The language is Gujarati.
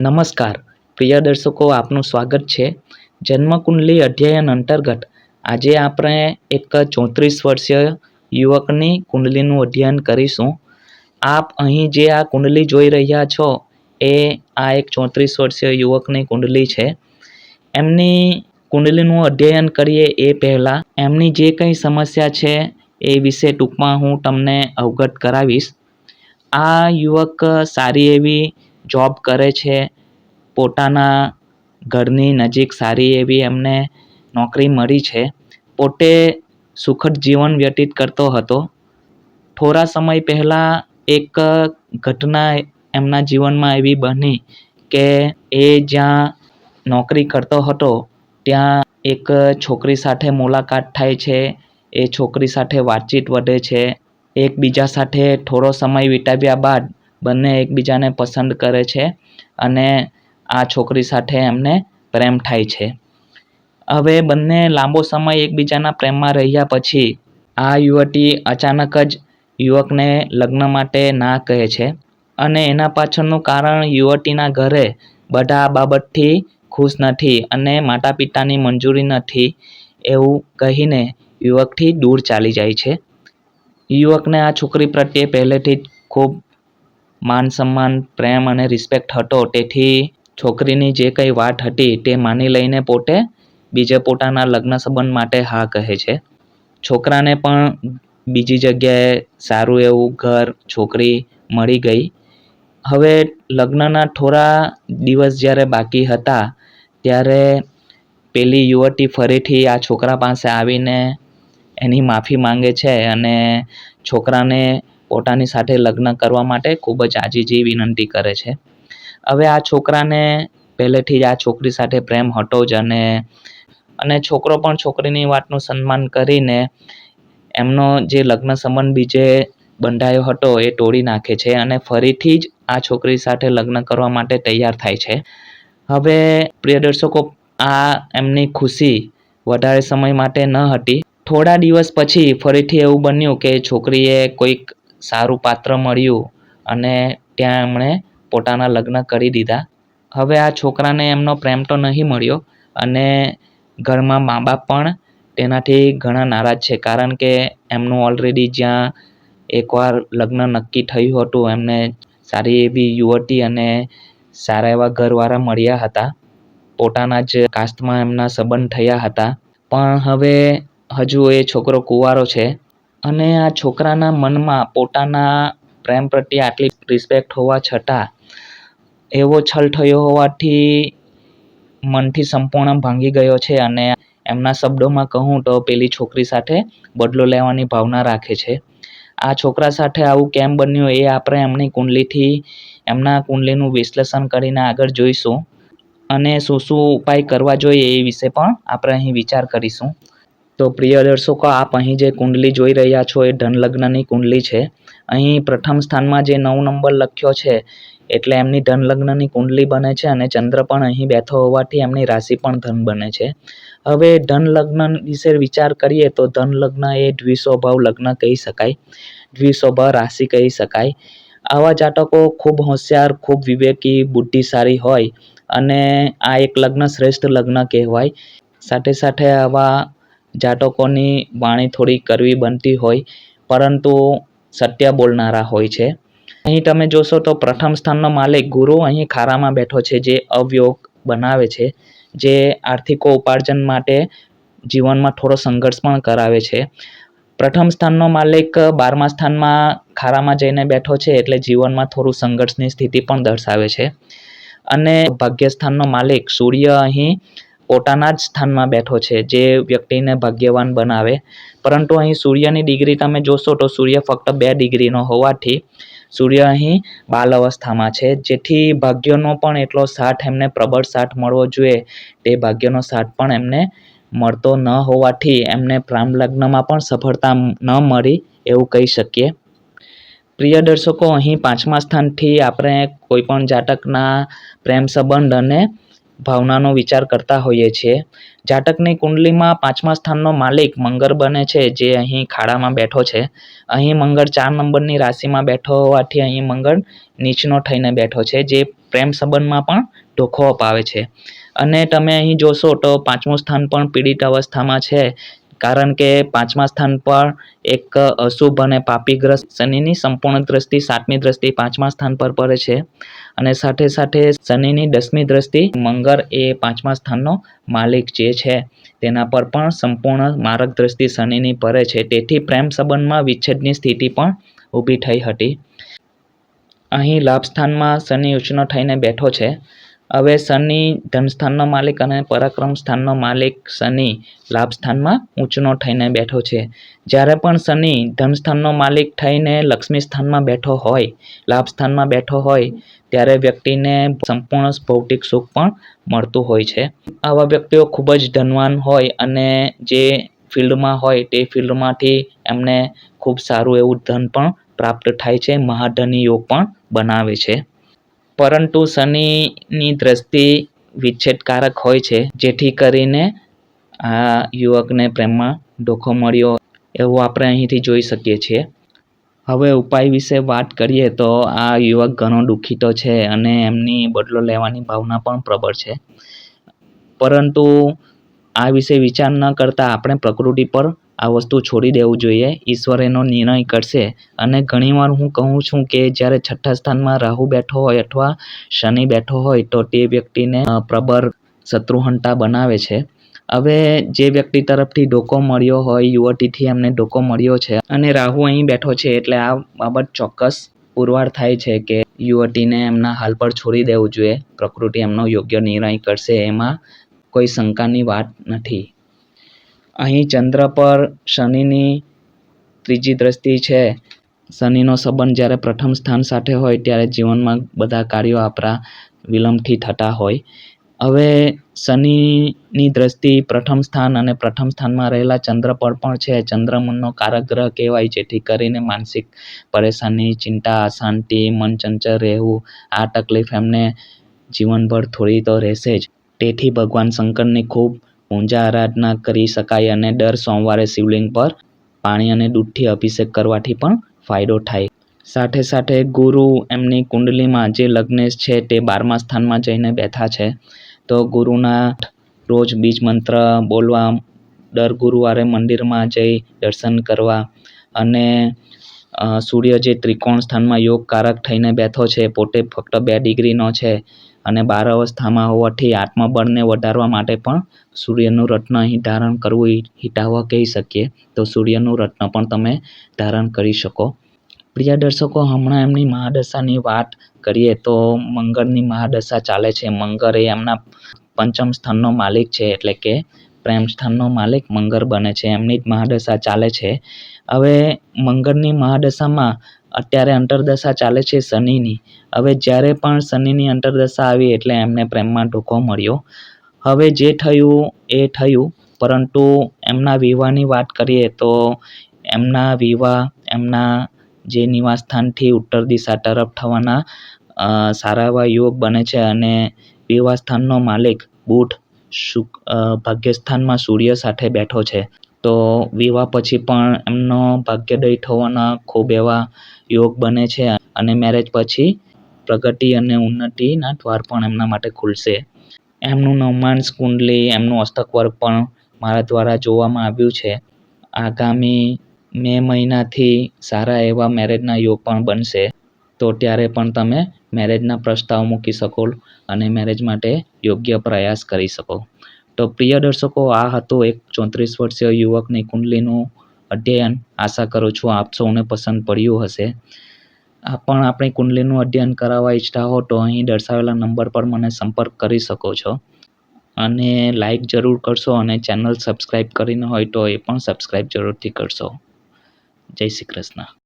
નમસ્કાર. પ્રિય દર્શકો, આપનું સ્વાગત છે. જન્મકુંડલી અધ્યયન અંતર્ગત આજે આપણે એક ચોત્રીસ વર્ષીય યુવકની કુંડલીનું અધ્યયન કરીશું. આપ અહીં જે આ કુંડલી જોઈ રહ્યા છો, એ આ એક ચોત્રીસ વર્ષીય યુવકની કુંડલી છે. એમની કુંડલીનું અધ્યયન કરીએ એ પહેલાં. એમની જે કંઈ સમસ્યા છે એ વિશે ટૂંકમાં હું તમને અવગત કરાવીશ. આ યુવક સારી એવી જોબ કરે છે, પોતાના ઘરની નજીક સારી એવી એમને નોકરી મળી છે. પોતે સુખદ જીવન વ્યતીત કરતો હતો. થોડા સમય પહેલાં એક ઘટના એમના જીવનમાં એવી બની કે એ જ્યાં નોકરી કરતો હતો, ત્યાં એક છોકરી સાથે મુલાકાત થાય છે, એ છોકરી સાથે વાતચીત વધે છે. એકબીજા સાથે થોડો સમય વિતાવ્યા બાદ બંને એકબીજાને પસંદ કરે છે અને આ છોકરી સાથે એમને પ્રેમ થાય છે. હવે બંને લાંબો સમય એકબીજાના પ્રેમમાં રહ્યા પછી આ યુવતી અચાનક જ યુવકને લગ્ન માટે ના કહે છે અને એના પાછળનું કારણ યુવતીના ઘરે બધા બાબતથી ખુશ નથી અને માતા પિતાની મંજૂરી નથી એવું કહીને યુવકથી દૂર ચાલી જાય છે. યુવકને આ છોકરી પ્રત્યે પહેલેથી જ ખૂબ માન સન્માન, પ્રેમ અને રિસ્પેક્ટ હતો. તેથી છોકરીની જે કંઈ વાત હતી તે માની લઈને પોતે બીજે પોતાના લગ્ન સંબંધ માટે હા કહે છે. છોકરાને પણ બીજી જગ્યાએ સારું એવું ઘર, છોકરી મળી ગઈ. હવે લગ્નના થોડા દિવસ જ્યારે બાકી હતા, ત્યારે પેલી યુવતી ફરીથી આ છોકરા પાસે આવીને એની માફી માંગે છે અને છોકરાને પોતાની સાથે લગ્ન કરવા માટે ખૂબ જ આજીજી વિનંતી કરે છે. હવે આ છોકરાને પહેલેથી જ આ છોકરી સાથે પ્રેમ હતો જ અને અને છોકરો પણ છોકરીની વાતનું સન્માન કરીને એમનો જે લગ્ન સંબંધ બીજે બંધાયો હતો એ તોડી નાખે છે અને ફરીથી જ આ છોકરી સાથે લગ્ન કરવા માટે તૈયાર થાય છે. હવે પ્રિય દર્શકો, આ એમની ખુશી વધારે સમય માટે ન હતી. થોડા દિવસ પછી ફરીથી એવું બન્યું કે છોકરીએ કોઈક સારું પાત્ર મળ્યું અને ત્યાં એમણે પોતાના લગ્ન કરી દીધા. હવે આ છોકરાને એમનો પ્રેમ તો નહીં મળ્યો અને ઘરમાં મા બાપ પણ તેનાથી ઘણા નારાજ છે કારણ કે એમનું ઓલરેડી જ્યાં એકવાર લગ્ન નક્કી થયું હતું એમને સારી એવી યુવતી અને સારા એવા ઘરવાળા મળ્યા હતા. પોતાના જ કાસ્ટમાં એમના સંબંધ થયા હતા. પણ હવે હજુ એ છોકરો કુંવારો છે. અને આ છોકરાના મનમાં પોતાના પ્રેમ પ્રત્યે આટલી રિસ્પેક્ટ હોવા છતાં, એવો છલ થયો હોવાથી મનથી સંપૂર્ણ ભાંગી ગયો છે અને એમના શબ્દોમાં કહું તો પેલી છોકરી સાથે બદલો લેવાની ભાવના રાખે છે. આ છોકરા સાથે આવું કેમ બન્યું એ આપણે એમની કુંડલીથી, એમના કુંડલીનું વિશ્લેષણ કરીને આગળ જોઈશું અને શું શું ઉપાય કરવા જોઈએ એ વિશે પણ આપણે અહીં વિચાર કરીશું. તો પ્રિય દર્શકો, આપ અહીં જે કુંડલી જોઈ રહ્યા છો, એ ધનલગ્નની કુંડલી છે. અહીં પ્રથમ સ્થાનમાં જે નવ નંબર લખ્યો છે, એટલે એમની ધનલગ્નની કુંડલી બને છે અને ચંદ્ર પણ અહીં બેઠો હોવાથી એમની રાશિ પણ ધન બને છે. હવે ધનલગ્ન વિશે વિચાર કરીએ તો ધન લગ્ન એ દ્વિસ્વભાવ લગ્ન કહી શકાય, દ્વિસ્વભાવ રાશિ કહી શકાય. આવા જાતકો ખૂબ હોશિયાર, ખૂબ વિવેકી, બુદ્ધિશાળી હોય અને આ એક લગ્ન શ્રેષ્ઠ લગ્ન કહેવાય. સાથે સાથે આવા જાતકોની વાણી થોડી કરવી બનતી હોય, પરંતુ સત્ય બોલનારા હોય છે. અહીં તમે જોશો તો પ્રથમ સ્થાનનો માલિક ગુરુ અહીં ખારામાં બેઠો છે, જે અવયોગ બનાવે છે, જે આર્થિકો ઉપાર્જન માટે જીવનમાં થોડો સંઘર્ષ પણ કરાવે છે. પ્રથમ સ્થાનનો માલિક બારમા સ્થાનમાં ખારામાં જઈને બેઠો છે, એટલે જીવનમાં થોડું સંઘર્ષની સ્થિતિ પણ દર્શાવે છે. અને ભાગ્યસ્થાનનો માલિક સૂર્ય અહીં પોતાના જ સ્થાનમાં બેઠો છે, જે વ્યક્તિને ભાગ્યવાન બનાવે. પરંતુ અહીં સૂર્યની ડિગ્રી તમે જોશો તો સૂર્ય ફક્ત બે ડિગ્રીનો હોવાથી સૂર્ય અહીં બાલ અવસ્થામાં છે. જેથી ભાગ્યનો પણ એટલો સાથ એમને પ્રબળ સાથ મળવો જોઈએ. તે ભાગ્યનો સાથ પણ એમને મળતો ન હોવાથી એમને પ્રામ લગ્નમાં પણ સફળતા ન મળી એવું કહી શકીએ. પ્રિય દર્શકો, અહીં પાંચમા સ્થાનથી આપણે કોઈપણ જાતકના પ્રેમ સંબંધ અને ભાવનાનો વિચાર કરતા હોઈએ છીએ. જાતકની કુંડલીમાં પાંચમા સ્થાનનો માલિક મંગળ બને છે, જે અહીં ખાડામાં બેઠો છે. અહીં મંગળ ચાર નંબરની રાશિમાં બેઠો હોવાથી અહીં મંગળ નીચનો થઈને બેઠો છે, જે પ્રેમ સંબંધમાં પણ ધોખો અપાવે છે. અને તમે અહીં જોશો તો પાંચમું સ્થાન પણ પીડિત અવસ્થામાં છે. કારણ કે પાંચમા સ્થાન પર એક અશુભ અને પાપીગ્રસ્ત શનિની સંપૂર્ણ દ્રષ્ટિ સાતમી દ્રષ્ટિ પાંચમા સ્થાન પર પડે છે. અને સાથે સાથે શનિની દસમી દ્રષ્ટિ મંગળ એ પાંચમા સ્થાનનો માલિક જે છે, તેના પર પણ સંપૂર્ણ મારક દ્રષ્ટિ શનિની પડે છે. તેથી પ્રેમ સંબંધમાં વિચ્છેદની સ્થિતિ પણ ઊભી થઈ હતી. અહીં લાભ સ્થાનમાં શનિ ઉષ્ણ થઈને બેઠો છે. હવે શનિ ધનસ્થાનનો માલિક અને પરાક્રમ સ્થાનનો માલિક શનિ લાભ સ્થાનમાં ઊંચનો થઈને બેઠો છે. જ્યારે પણ શનિ ધનસ્થાનનો માલિક થઈને લક્ષ્મી સ્થાનમાં બેઠો હોય, લાભ સ્થાનમાં બેઠો હોય, ત્યારે વ્યક્તિને સંપૂર્ણ ભૌતિક સુખ પણ મળતું હોય છે. આવા વ્યક્તિઓ ખૂબ જ ધનવાન હોય અને જે ફિલ્ડમાં હોય તે ફિલ્ડમાંથી એમને ખૂબ સારું એવું ધન પણ પ્રાપ્ત થાય છે મહાધની યોગ પણ બનાવે છે. પરંતુ શનિની દ્રષ્ટિ વિચ્છેદકારક હોય છે, જેથી કરીને આ યુવકને પ્રેમમાં ધોખો મળ્યો એવું આપણે અહીંથી જોઈ શકીએ છીએ. હવે ઉપાય વિશે વાત કરીએ તો આ યુવક ઘણો દુઃખી તો છે અને એમની બદલો લેવાની ભાવના પણ પ્રબળ છે. પરંતુ આ વિશે વિચાર ન કરતાં આપણે પ્રકૃતિ પર આ વસ્તુ છોડી દેવું જોઈએ. ઈશ્વર એનો નિર્ણય કરશે. અને ઘણીવાર હું કહું છું કે જ્યારે છઠ્ઠા સ્થાનમાં રાહુ બેઠો હોય અથવા શનિ બેઠો હોય તો તે વ્યક્તિને પ્રબળ શત્રુહંતા બનાવે છે. હવે જે વ્યક્તિ તરફથી ડોકો મળ્યો હોય, યુવતીથી એમને ડોકો મળ્યો છે અને રાહુ અહીં બેઠો છે એટલે આ બાબત ચોક્કસ પુરવાર થાય છે કે યુવતીને એમના હાલ પર છોડી દેવું જોઈએ. પ્રકૃતિ એમનો યોગ્ય નિર્ણય કરશે. એમાં કોઈ શંકાની વાત નથી. અહીં ચંદ્ર પર શનિની ત્રીજી દ્રષ્ટિ છે. શનિનો સંબંધ જ્યારે પ્રથમ સ્થાન સાથે હોય ત્યારે જીવનમાં બધા કાર્યો આપણા વિલંબથી થતા હોય. હવે શનિની દ્રષ્ટિ પ્રથમ સ્થાન અને પ્રથમ સ્થાનમાં રહેલા ચંદ્ર પર પણ છે. ચંદ્રમનનો કારક ગ્રહ કહેવાય, જેથી કરીને માનસિક પરેશાની, ચિંતા, અશાંતિ, મન ચંચળ રહેવું, આ તકલીફ એમને જીવનભર થોડી તો રહેશે જ. તેથી ભગવાન શંકરની ખૂબ પૂજા આરાધના કરી શકાય અને દર સોમવારે શિવલિંગ પર પાણી અને દૂધથી અભિષેક કરવાથી પણ ફાયદો થાય. સાથે સાથે ગુરુ એમની કુંડલીમાં જે લગ્નેશ છે તે બારમા સ્થાનમાં જઈને બેઠા છે. તો ગુરુના રોજ બીજ મંત્ર બોલવા, દર ગુરુવારે મંદિરમાં જઈ દર્શન કરવા અને સૂર્ય જે ત્રિકોણ સ્થાનમાં યોગકારક થઈને બેઠો છે, પોતે ફક્ત બે ડિગ્રીનો છે અને બાર અવસ્થામાં હોવાથી આત્મબળને વધારવા માટે પણ સૂર્યનું રત્ન અહીં ધારણ કરવું હિતાવહ કહી શકીએ. તો સૂર્યનું રત્ન પણ તમે ધારણ કરી શકો. પ્રિય દર્શકો, હમણાં એમની મહાદશાની વાત કરીએ તો મંગળની મહાદશા ચાલે છે. મંગળ એ એમના પંચમ સ્થાનનો માલિક છે એટલે કે પ્રેમ સ્થાનનો માલિક મંગર બને છે. એમની જ મહાદશા ચાલે છે. હવે મંગળની મહાદશામાં અત્યારે અંતરદશા ચાલે છે શનિની. હવે જ્યારે પણ શનિની અંતરદશા આવી એટલે એમને પ્રેમમાં ધોકો મળ્યો. હવે જે થયું એ થયું, પરંતુ એમના વિવાહની વાત કરીએ તો એમના વિવાહ, એમના જે નિવાસસ્થાનથી ઉત્તર દિશા તરફ થવાના સારા એવા યોગ બને છે અને વિવાહ સ્થાનનો માલિક બુધ શુક ભાગ્યસ્થાનમાં સૂર્ય સાથે બેઠો છે. તો વિવાહ પછી પણ એમનો ભાગ્યોદય થવાના ખૂબ એવા યોગ બને છે અને મેરેજ પછી પ્રગતિ અને ઉન્નતિના દ્વાર પણ એમના માટે ખુલશે. એમનું નવમાંશ કુંડલી, એમનું હસ્તક વર્ગ પણ મારા દ્વારા જોવામાં આવ્યું છે. આગામી મે મહિનાથી સારા એવા મેરેજના યોગ પણ બનશે. તો ત્યારે પણ તમે મેરેજના પ્રસ્તાવ મૂકી શકો અને મેરેજ માટે યોગ્ય પ્રયાસ કરી શકો. તો પ્રિય દર્શકો, આ હતું એક ચોત્રીસ વર્ષીય યુવકની કુંડલીનું અધ્યયન. આશા કરું છું આપ સૌને પસંદ પડ્યું હશે. પણ આપણી કુંડલીનું અધ્યયન કરાવવા ઈચ્છતા હો તો અહીં દર્શાવેલા નંબર પર મને સંપર્ક કરી શકો છો. અને લાઈક જરૂર કરશો અને ચેનલ સબસ્ક્રાઈબ કરીને હોય તો એ પણ સબસ્ક્રાઈબ જરૂરથી કરશો. જય શ્રી કૃષ્ણ.